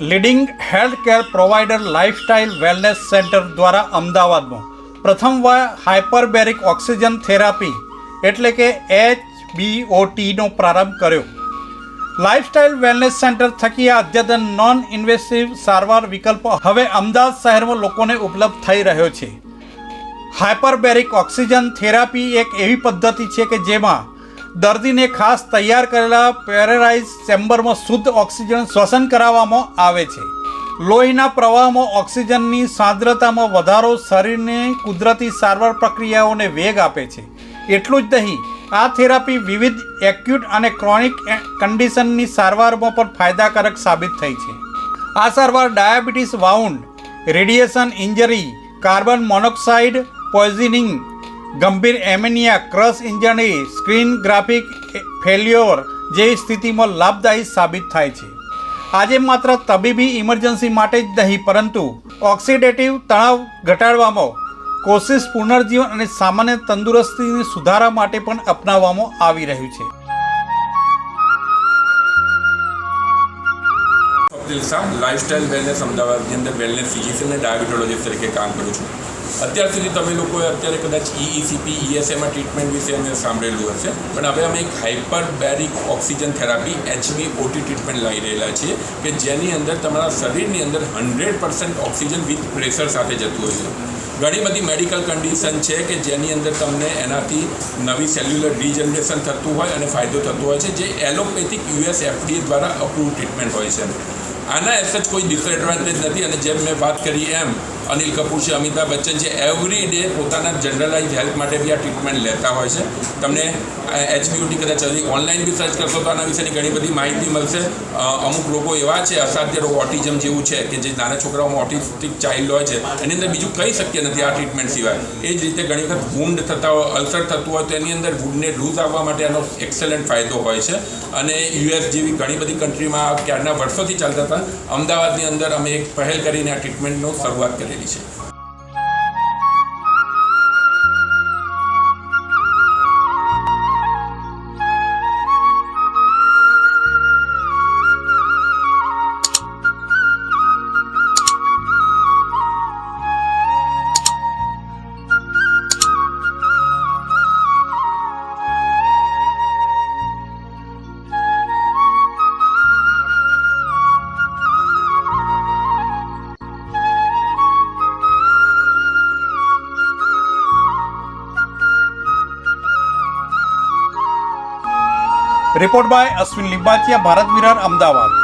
Leading health care provider lifestyle wellness centre દ્વારા અમદાવાદમાં. પ્રથમવાર હાઇપરબેરિક ઓક્સિજન થેરાપી એટલે કે એચ બીઓટીનો પ્રારંભ કર્યો. લાઇફસ્ટાઇલ વેલનેસ સેન્ટર થકી આ અદ્યતન નોન ઇન્વેસિવ સારવાર વિકલ્પ હવે અમદાવાદ શહેરમાં લોકોને ઉપલબ્ધ થઈ રહ્યો છે. હાઇપરબેરિક ઓક્સિજન થેરાપી એક એવી પદ્ધતિ છે કે જેમાં દર્દીને ખાસ તૈયાર કરેલા પેરેરાઇઝ ચેમ્બરમાં શુદ્ધ ઓક્સિજન શ્વસન કરાવવામાં આવે છે. લોહીના પ્રવાહમાં ઓક્સિજનની સાંદ્રતામાં વધારો શરીરને કુદરતી સારવાર પ્રક્રિયાઓને વેગ આપે છે. એટલું જ નહીં, આ થેરાપી વિવિધ એક્યુટ અને ક્રોનિક કન્ડિશનની સારવારમાં પણ ફાયદાકારક સાબિત થઈ છે. આ સારવાર diabetes wound, radiation injury, carbon monoxide, poisoning ગંભીર anaemia, crush injury screen graphic failure જેવી સ્થિતિમાં લાભદાયી સાબિત થાય છે. આજે માત્ર તબીબી ઇમરજન્સી માટે જ નહીં, પરંતુ ઓક્સિડેટિવ તણાવ ઘટાડવામાં, કોશિશ પુનર્જીવન અને સામાન્ય તંદુરસ્તીની સુધારા માટે પણ અપનાવવામાં આવી રહ્યું છે. લાઇફસ્ટાઇલ વેલનેસ અમદાવાદની અંદર વેલનેસ ફિઝિશિયન અને ડાયાબિટોલોજીસ્ટ તરીકે કામ કરું છું. અત્યાર સુધી તમે લોકોએ અત્યારે કદાચ ઈઈસીપી ઈએસએમાં ટ્રીટમેન્ટ વિશે અમે સાંભળેલું હશે. પણ હવે અમે એક hyperbaric oxygen therapy H B O T treatment લઈ રહેલા છીએ કે જેની અંદર તમારા શરીરની અંદર hundred percent oxygen with pressure સાથે જતું હોય છે. ઘણી બધી મેડિકલ કન્ડિશન છે કે જેની અંદર તમને એનાથી નવી સેલ્યુલર ડિજનરેશન થતું હોય અને ફાયદો થતો હોય છે, જે allopathic U S F D A દ્વારા અપ્રૂવ ટ્રીટમેન્ટ હોય છે. આના એસ કોઈ ડિસએડવાન્ટેજ નથી અને જેમ મેં વાત કરી એમ અનિલ કપૂર છે, અમિતાભ બચ્ચન છે એવરી ડે પોતાના જનરલાઇઝ હેલ્થ માટે બી આ ટ્રીટમેન્ટ લેતા હોય છે. તમને એચબીયુટી કદાચ હજી ઓનલાઈન બી સર્ચ કરશો તો આના વિશેની ઘણી બધી માહિતી મળશે. અમુક લોકો એવા છે, અસાધ્ય રોગ ઓટિઝમ જેવું છે કે જે નાના છોકરાઓમાં ઓટિસ્ટિક ચાઇલ્ડ હોય છે. એની અંદર બીજું કંઈ શક્ય નથી આ ટ્રીટમેન્ટ સિવાય. એ જ રીતે ઘણી વખત વુન્ડ થતા હોય અલ્સર થતું હોય તો એની અંદર વુન્ડને લૂઝ આવવા માટે આનો એક્સેલન્ટ ફાયદો હોય છે. અને યુએસ જેવી ઘણી બધી કન્ટ્રીમાં ક્યારના વર્ષોથી ચાલતા હતા, અમદાવાદની અંદર અમે એક પહેલ કરીને આ ટ્રીટમેન્ટનો શરૂઆત કરેલી. છે રિપોર્ટ બાય અશ્વિન લિંબાચિયા ભારત વિરાર અમદાવાદ